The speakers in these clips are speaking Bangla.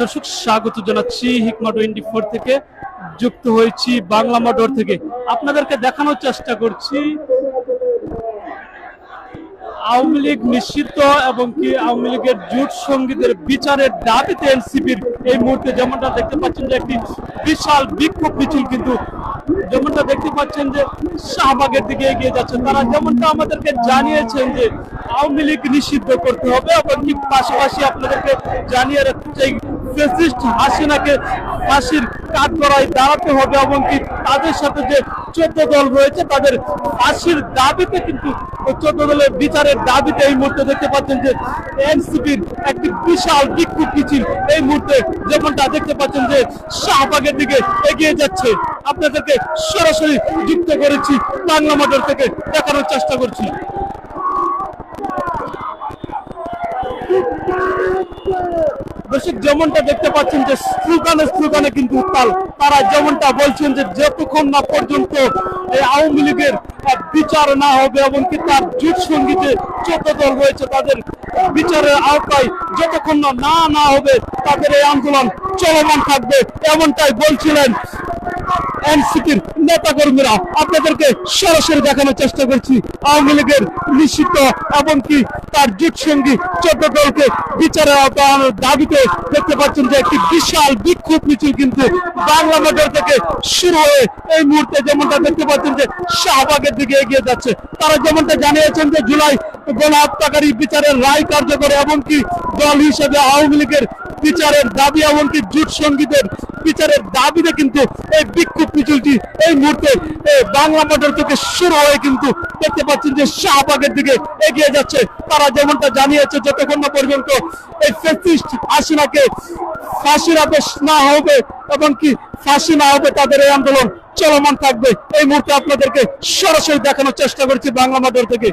দর্শক, স্বাগত জানাচ্ছি হিকমা টোয়েন্টি ফোর থেকে। যুক্ত হয়েছি বাংলা মোটর থেকে। আপনাদেরকে দেখানোর চেষ্টা করছি, আওয়ামী লীগ নিষিদ্ধ এবং কি আওয়ামী লীগের জোট সঙ্গীদের বিচারের দাবিতে এনসিপির এই মুহূর্তে যেমনটা দেখতে পাচ্ছেন যে একটি বিশাল বিক্ষোভ মিছিল কিন্তু যেমনটা দেখতে পাচ্ছেন যে শাহবাগের দিকে এগিয়ে যাচ্ছে। তারা যেমনটা আমাদেরকে জানিয়েছেন যে আওয়ামী লীগ নিষিদ্ধ করতে হবে এবং কি পাশাপাশি আপনাদেরকে জানিয়ে রাখতে চাই হাসিনাকে ফাঁসির কাঠগড়ায় দাঁড়াতে হবে, এমনকি তাদের সাথে যে চোদ্দ দল রয়েছে, তাদের ফাঁসির দাবিতে কিন্তু চোদ্দ দলের বিচারের দাবিতে এই মুহূর্তে দেখতে পাচ্ছেন যে এনসিপির একটি বিশাল বিক্ষোভ মিছিল এই মুহূর্তে যেমনটা দেখতে পাচ্ছেন যে শাহবাগের দিকে এগিয়ে যাচ্ছে। আপনাদেরকে সরাসরি যুক্ত করেছি, বাংলা মোটর থেকে দেখানোর চেষ্টা করছি। দর্শক, যেমনটা দেখতে পাচ্ছেন যে স্লোগানে স্লোগানে কিন্তু উত্তাল। তারা যেমনটা বলছেন যে যতক্ষণ না পর্যন্ত এই আওয়ামী লীগের বিচার না হবে এবং কি তার জোট সঙ্গীতে চোদ্দ দল রয়েছে তাদের বিচারের আওতায় যতক্ষণ না না না হবে, তাদের এই আন্দোলন চলমান থাকবে। এমনটাই বলছিলেন এনসিপির নেতা কর্মীরা আপনাদেরকে সরাসরি দেখানোর চেষ্টা করছি। আওয়ামী লীগের নিষিদ্ধ এবং কি তার জোট সঙ্গী দলকে বিচারের আওতায় দাবিতে দেখতে পাচ্ছেন যে একটি বিশাল বিক্ষোভ মিছিল কিন্তু বাংলা মোটর থেকে শুরু হয়ে এই মুহূর্তে যেমনটা দেখতে পাচ্ছেন যে শাহবাগের দিকে এগিয়ে যাচ্ছে। তারা যেমনটা জানিয়েছেন যে জুলাই গণহত্যাকারী বিচারের রায় কার্যকর এমনকি দল হিসেবে আওয়ামী লীগের বিচারের দাবি এমনকি জোট সঙ্গীদের বিচারের দাবিতে কিন্তু এই বিক্ষোভ মিছিলটি এই মুহূর্তে, এই বাংলা মোটর থেকে শুরু হয়ে কিন্তু দেখতে পাচ্ছেন যে শাহবাগের দিকে এগিয়ে যাচ্ছে। তারা যেমনটা জানিয়েছে, যতক্ষণ না পর্যন্ত এই ফেসিস্ট হাসিনাকে ফাঁসির আদেশ না হবে এবং কি ফাঁসি না হবে, তাদের এই আন্দোলন চলমান থাকবে। এই মুহূর্তে আপনাদেরকে সরাসরি দেখানোর চেষ্টা করছি বাংলা মোটর থেকে।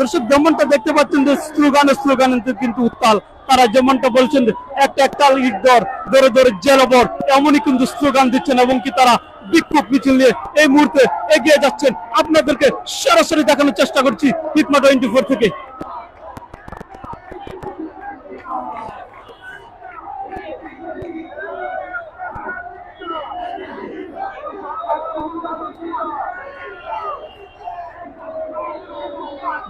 দর্শক, যেমনটা দেখতে পাচ্ছেন যে স্লোগানে স্লোগানে কিন্তু উত্তাল, তারা যেমনটা বলছেন একটা একটা ইট দর, দরে দরে জেলবর এমনই কিন্তু স্লোগান দিচ্ছেন এবং কি তারা বিক্ষোভ মিছিল নিয়ে এই মুহূর্তে এগিয়ে যাচ্ছেন। আপনাদেরকে সরাসরি দেখানোর চেষ্টা করছি হিকমা টোয়েন্টি ফোর থেকে।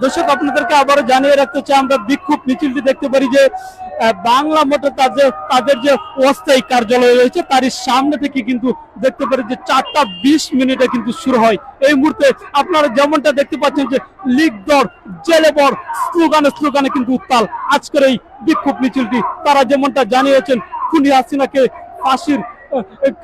দর্শক, আপনাদেরকে আবারও জানিয়ে রাখতে চাই, আমরা বিক্ষোভ মিছিলটি দেখতে পারি যে বাংলা মোটর তাদের তাদের যে অস্থায়ী কার্যালয় রয়েছে, তারই সামনে থেকে কিন্তু দেখতে পারি যে চারটা বিশ মিনিটে কিন্তু শুরু হয়। এই মুহূর্তে আপনারা যেমনটা দেখতে পাচ্ছেন যে, লিগ দর জেলে বর স্লোগানে স্লোগানে কিন্তু উত্তাল। আজকের এই বিক্ষোভ মিছিলটি, তারা যেমনটা জানিয়েছেন, খুনি হাসিনাকে ফাঁসির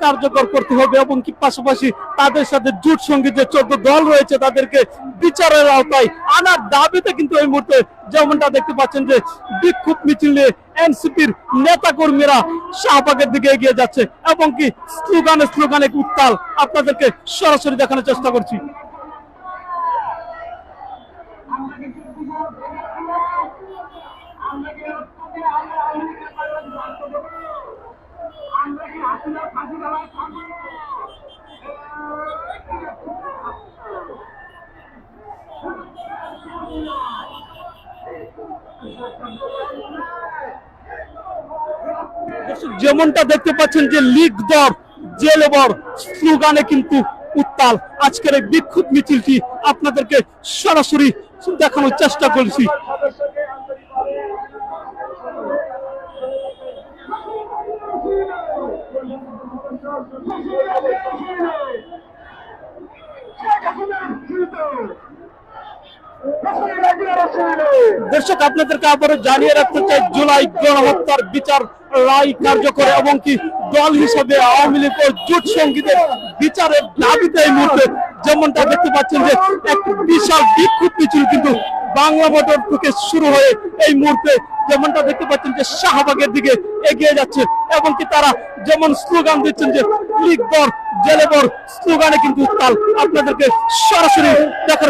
কার্যকর করতে হবে এবং কি পাশাপাশি তাদের সাথে জোট সঙ্গী যে চোদ্দ দল রয়েছে তাদেরকে বিচারের আওতায় আনার দাবিতে কিন্তু এই মুহূর্তে যেমনটা দেখতে পাচ্ছেন যে বিক্ষোভ মিছিল নিয়ে এনসিপির নেতা কর্মীরা শাহবাগের দিকে এগিয়ে যাচ্ছে এবং কি স্লোগানে স্লোগানে উত্তাল আপনাদেরকে সরাসরি দেখানোর চেষ্টা করছি। যেমনটা দেখতে পাচ্ছেন যে লিগ দর জেলেবর স্লোগানে কিন্তু উত্তাল। আজকের এই বিক্ষোভ মিছিলটি আপনাদেরকে সরাসরি দেখানোর চেষ্টা করছি। দর্শক, আপনাদেরকে আবারও জানিয়ে রাখতে চাই, জুলাই গণহত্যার বিচার রায় কার্যকর এবং কি দল হিসেবে আওয়ামী লীগ ও জোট সঙ্গীদের বিচারের দাবিতে এই মুহূর্তে যেমনটা দেখতে পাচ্ছেন যে এক বিশাল বিক্ষোভ মিছিল কিন্তু বাংলা মোটর থেকে শুরু হয়ে এই মুহূর্তে যেমনটা দেখতে পাচ্ছেন যে শাহবাগের দিকে এগিয়ে যাচ্ছে এবং কি তারা যেমন স্লোগান দিচ্ছেন যে লীগ দর জেলে বর স্লোগানে কিন্তু উত্তাল আপনাদেরকে সরাসরি দেখার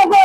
হাতে